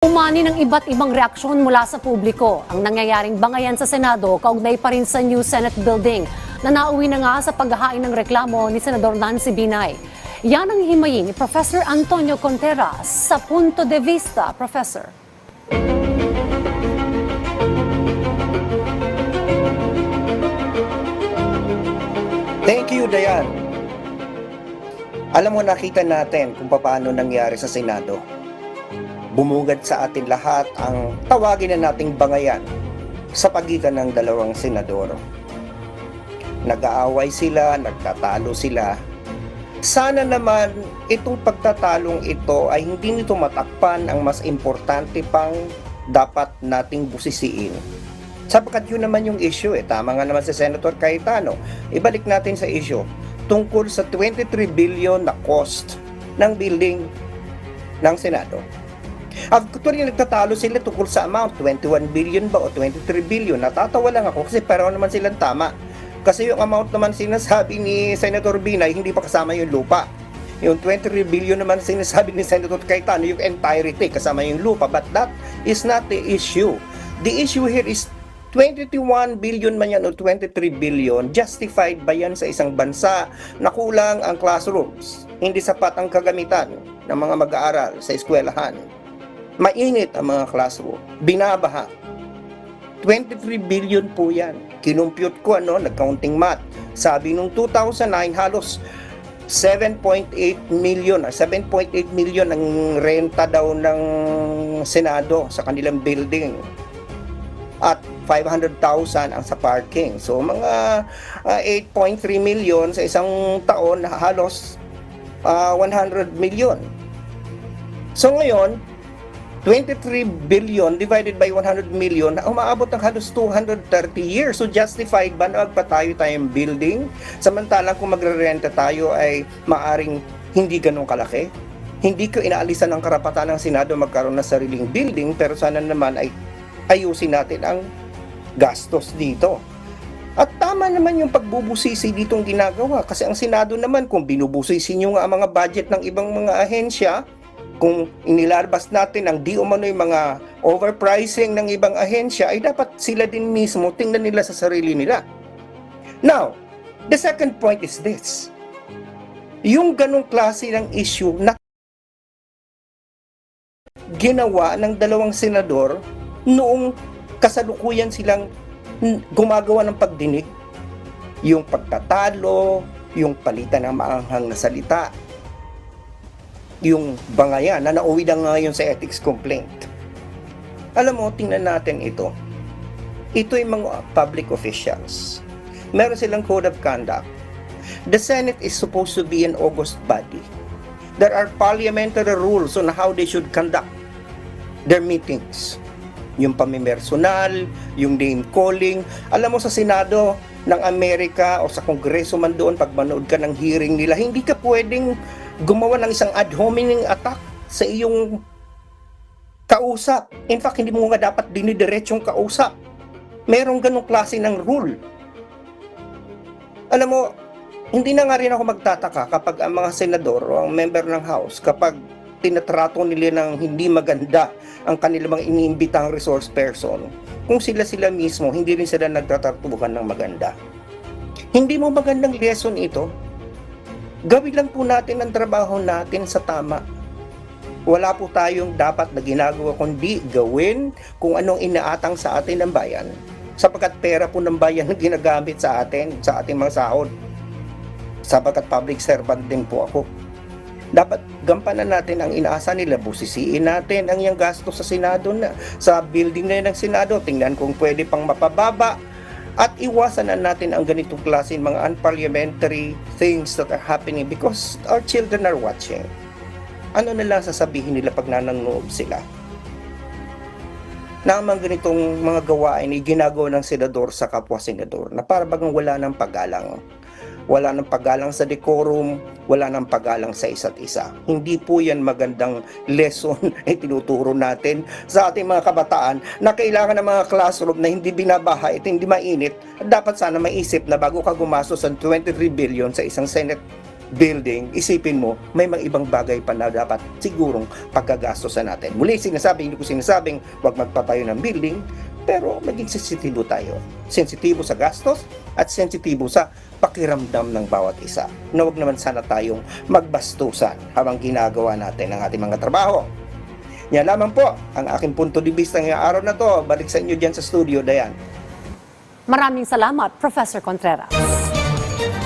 Umani ng iba't ibang reaksyon mula sa publiko. Ang nangyayaring bangayan sa Senado kaugnay pa rin sa new Senate building na nauwi na nga sa paghahain ng reklamo ni Senador Nancy Binay. Yan ang himayin ni Professor Antonio Contreras sa Punto de Vista, Professor. Thank you, Dayan. Alam mo, nakita natin kung paano nangyari sa Senado. Bumugad sa atin lahat ang tawagin na nating bangayan sa pagitan ng dalawang senador. Nag-aaway sila, nagtatalo sila. Sana naman itong pagtatalong ito ay hindi nito matakpan ang mas importante pang dapat nating busisiin. Sapagkat yun naman yung issue eh. Tama nga naman si Senator Cayetano. Ibalik natin sa issue tungkol sa 23 billion na cost ng building ng Senado. Actually, nagtatalo sila tungkol sa amount, 21 billion ba o 23 billion. Natatawa lang ako kasi pareho naman silang tama. Kasi yung amount naman sinasabi ni Senator Binay, hindi pa kasama yung lupa. Yung 23 billion naman sinasabi ni Senator Cayetano, yung entirety, kasama yung lupa. But that is not the issue. The issue here is 21 billion man yan o 23 billion, justified ba yan sa isang bansa na kulang ang classrooms? Hindi sapat ang kagamitan ng mga mag-aaral sa eskwelahan. Mainit ang mga classroom. Binabaha. 23 billion po yan. Kinumpute ko ano, nag-counting math. Sabi nung 2009, halos 7.8 million, ah, 7.8 million ang renta daw ng Senado sa kanilang building at 500,000 ang sa parking. So mga ah, 8.3 million sa isang taon halos ah, 100 million. So ngayon, 23 billion divided by 100 million, umaabot ng halos 230 years. So justified ba na magpatayo tayong building? Samantalang kung magre-renta tayo ay maaring hindi ganun kalaki. Hindi ko inaalisan ang karapatan ng Senado magkaroon ng sariling building pero sana naman ay ayusin natin ang gastos dito. At tama naman yung pagbubusisi ditong ginagawa kasi ang Senado naman kung binubusisi nyo nga ang mga budget ng ibang mga ahensya, kung inilalabas natin ang di umano mga overpricing ng ibang ahensya, ay dapat sila din mismo tingnan nila sa sarili nila. Now, the second point is this. Yung ganong klase ng issue na ginawa ng dalawang senador noong kasalukuyan silang gumagawa ng pagdinig, yung pagtatalo, yung palitan ng maanghang na salita, yung bangayan na nauwi na ngayon sa ethics complaint. Alam mo, tingnan natin ito. Ito yung mga public officials. Meron silang code of conduct. The Senate is supposed to be an august body. There are parliamentary rules on how they should conduct their meetings yung pamimersonal, yung name calling. Alam mo sa Senado ng Amerika o sa Kongreso man doon, pag manood ka ng hearing nila, hindi ka pwedeng gumawa ng isang ad hominem attack sa iyong kausap. In fact, hindi mo nga dapat dinidiretsong kausap. Merong ganong klase ng rule. Alam mo, hindi na nga rin ako magtataka kapag ang mga senador o ang member ng House, kapag tinatrato nila ng hindi maganda ang kanilang mga iniimbitang resource person, kung sila sila mismo, hindi rin sila nagtatartuhan ng maganda. Hindi mo magandang lesson ito. Gawin lang po natin ang trabaho natin sa tama. Wala po tayong dapat na ginagawa kundi gawin kung anong inaatang sa atin ng bayan sapagkat pera po ng bayan ang ginagamit sa atin, sa ating mga sahod. Sapagkat public servant din po ako dapat gampanan natin ang inaasa nila, busisiin natin ang yung gasto sa Senado na, sa building na ng Senado, tingnan kung pwede pang mapababa at iwasan na natin ang ganitong klase mga unparliamentary things that are happening because our children are watching. Ano na lang sasabihin nila pag nananood sila? Na ang ganitong mga gawain ay ginagawa ng senador sa kapwa senador na para bagang wala ng paggalang wala ng paggalang sa decorum, wala ng paggalang sa isa't isa. Hindi po yan magandang lesson ay tinuturo natin sa ating mga kabataan na kailangan ng mga classroom na hindi binabaha at hindi mainit. At dapat sana maisip na bago ka gumastos ng 23 billion sa isang Senate building, isipin mo, may mga ibang bagay pa na dapat sigurong pagkagastosan natin. Muli, sinasabi, hindi ko sinasabing huwag magpatayo ng building, pero maging sensitibo tayo. Sensitibo sa gastos at sensitibo sa pakiramdam ng bawat isa. Na huwag naman sana tayong magbastusan habang ginagawa natin ang ating mga trabaho. Yan lamang po ang aking punto de vista ngayong araw na to. Balik sa inyo dyan sa studio, Dayan. Maraming salamat, Professor Contreras.